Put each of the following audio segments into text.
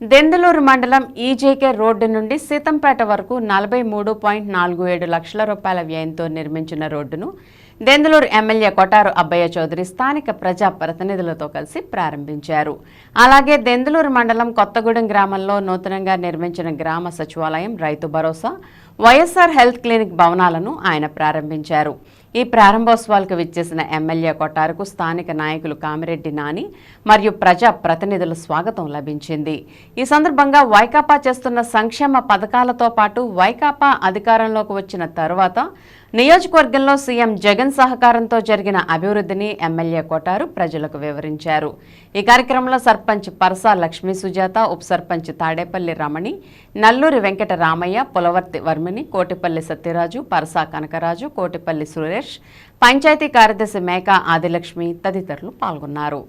దెందలూరు మండలం ఈజేకే రోడ్డు నుండి సీతంపేట వరకు నలభై మూడు పాయింట్ నాలుగు ఏడు లక్షల రూపాయల వ్యయంతో నిర్మించిన రోడ్డును దెందలూరు ఎమ్మెల్యే కొటారు అబ్బయ్య చౌదరి స్థానిక ప్రజా ప్రతినిధులతో కలిసి ప్రారంభించారు. అలాగే దెందలూరు మండలం కొత్తగూడెం గ్రామంలో నూతనంగా నిర్మించిన గ్రామ సచివాలయం రైతు భరోసా వైఎస్ఆర్ హెల్త్ క్లినిక్ భవనాలను ఆయన ప్రారంభించారు. ఈ ప్రారంభోత్సవాలకు విచ్చేసిన ఎమ్మెల్యే కొట్టారుకు స్థానిక నాయకులు కామిరెడ్డి నాని మరియు ప్రజా ప్రతినిధుల స్వాగతం లభించింది. ఈ సందర్భంగా వైకాపా చేస్తున్న సంక్షేమ పథకాలతో పాటు వైకాపా అధికారంలోకి వచ్చిన తరువాత నియోజకవర్గంలో సీఎం జగన్ సహకారంతో జరిగిన అభివృద్ధిని ఎమ్మెల్యే కొటారు ప్రజలకు వివరించారు. ఈ కార్యక్రమంలో సర్పంచ్ పరసా లక్ష్మీ సుజాత ఉప సర్పంచ్ తాడేపల్లి రమణి నల్లూరి వెంకట రామయ్య పులవర్తి వర్మిని కోటిపల్లి సత్యరాజు పరసా కనకరాజు కోటిపల్లి సురేష్ పంచాయతీ కార్యదర్శి మేకా ఆదిలక్ష్మి తదితరులు పాల్గొన్నారు.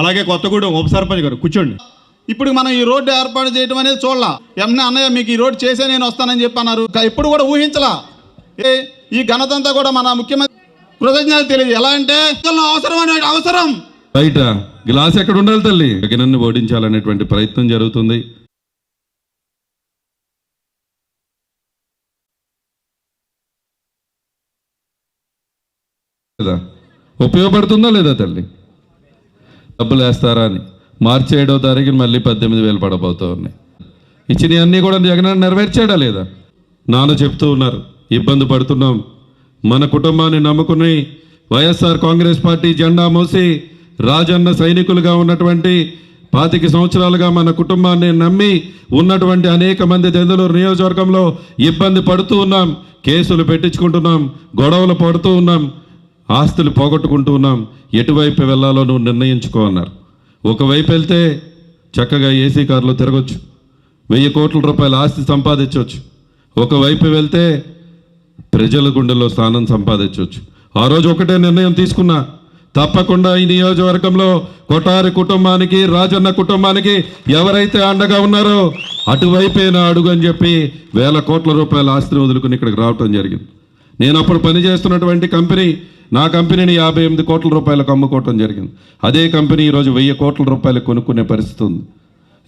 అలాగే కొత్తగూడెం ఉప సర్పంచ్ గారు కూర్చోండి. ఇప్పుడు మనం ఈ రోడ్డు ఏర్పాటు చేయడం అనేది చూడలా. ఎమ్మె అన్నయ్య మీకు ఈ రోడ్డు చేసే నేను వస్తానని చెప్పి అన్నారు ఎప్పుడు కూడా ఊహించలా. ఏ ఈ ఘనతంతా కూడా మన ముఖ్యమంత్రి కృతజ్ఞతలు తెలియదు ఎలా అంటే అవసరం అనే అవసరం. బయట గ్లాస్ ఎక్కడ ఉండాలి తల్లి? జగనన్ను ఓడించాలనేటువంటి ప్రయత్నం జరుగుతుంది. లేదా? ఉపయోగపడుతుందా లేదా తల్లి? డబ్బులు వేస్తారా అని మార్చి ఏడో తారీఖున మళ్ళీ పద్దెనిమిది వేలు పడబోతూ ఉన్నాయి. ఇచ్చినవన్నీ కూడా జగన్ నెరవేర్చాడా లేదా? నాన్న చెప్తూ ఉన్నారు ఇబ్బంది పడుతున్నాం. మన కుటుంబాన్ని నమ్ముకుని వైఎస్ఆర్ కాంగ్రెస్ పార్టీ జెండా మోసి రాజన్న సైనికులుగా ఉన్నటువంటి పాతిక సంవత్సరాలుగా మన కుటుంబాన్ని నమ్మి ఉన్నటువంటి అనేక మంది దెందులూరు నియోజకవర్గంలో ఇబ్బంది పడుతూ ఉన్నాం కేసులు పెట్టించుకుంటున్నాం గొడవలు పడుతూ ఉన్నాం. ఆస్తులు పోగొట్టుకుంటూ ఉన్నాం. ఎటువైపు వెళ్ళాలో నువ్వు నిర్ణయించుకో అన్నారు. ఒకవైపు వెళ్తే చక్కగా ఏసీ కారులో తిరగచ్చు. వెయ్యి కోట్ల రూపాయల ఆస్తి సంపాదించవచ్చు ఒకవైపు వెళ్తే ప్రజల గుండెల్లో స్థానం సంపాదించవచ్చు ఆ రోజు ఒకటే నిర్ణయం తీసుకున్నా. తప్పకుండా ఈ నియోజకవర్గంలో కొటారి కుటుంబానికి రాజన్న కుటుంబానికి ఎవరైతే అండగా ఉన్నారో అటువైపే నా అడుగు అని చెప్పి వేల కోట్ల రూపాయల ఆస్తిని వదులుకుని ఇక్కడికి రావటం జరిగింది. నేను అప్పుడు పనిచేస్తున్నటువంటి కంపెనీ నా కంపెనీని యాభై ఎనిమిది కోట్ల రూపాయలకు అమ్ముకోవటం జరిగింది. అదే కంపెనీ ఈరోజు వెయ్యి కోట్ల రూపాయలు కొనుక్కునే పరిస్థితి ఉంది.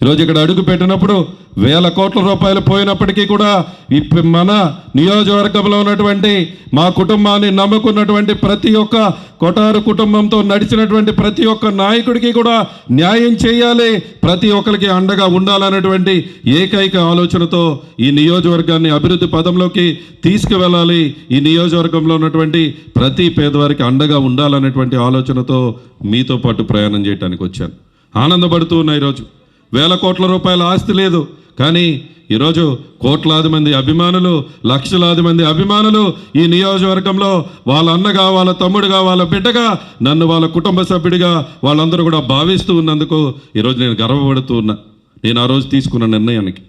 ఈరోజు ఇక్కడ అడుగు పెట్టినప్పుడు వేల కోట్ల రూపాయలు పోయినప్పటికీ కూడా ఇప్పుడు మన నియోజకవర్గంలో ఉన్నటువంటి మా కుటుంబాన్ని నమ్ముకున్నటువంటి ప్రతి ఒక్క కొటారు కుటుంబంతో నడిచినటువంటి ప్రతి ఒక్క నాయకుడికి కూడా న్యాయం చేయాలి. ప్రతి ఒక్కరికి అండగా ఉండాలన్నటువంటి ఏకైక ఆలోచనతో ఈ నియోజకవర్గాన్ని అభివృద్ధి పదంలోకి తీసుకువెళ్ళాలి. ఈ నియోజకవర్గంలో ఉన్నటువంటి ప్రతి పేదవారికి అండగా ఉండాలనేటువంటి ఆలోచనతో మీతో పాటు ప్రయాణం చేయడానికి వచ్చాను. ఆనందపడుతూ ఉన్నాయి ఈరోజు. వేల కోట్ల రూపాయల ఆస్తి లేదు. కానీ ఈరోజు కోట్లాది మంది అభిమానులు లక్షలాది మంది అభిమానులు ఈ నియోజకవర్గంలో వాళ్ళ అన్నగా వాళ్ళ తమ్ముడుగా వాళ్ళ బిడ్డగా నన్ను వాళ్ళ కుటుంబ సభ్యుడిగా వాళ్ళందరూ కూడా భావిస్తూ ఉన్నందుకు ఈరోజు నేను గర్వపడుతూ ఉన్నా. నేను ఆ రోజు తీసుకున్న నిర్ణయానికి.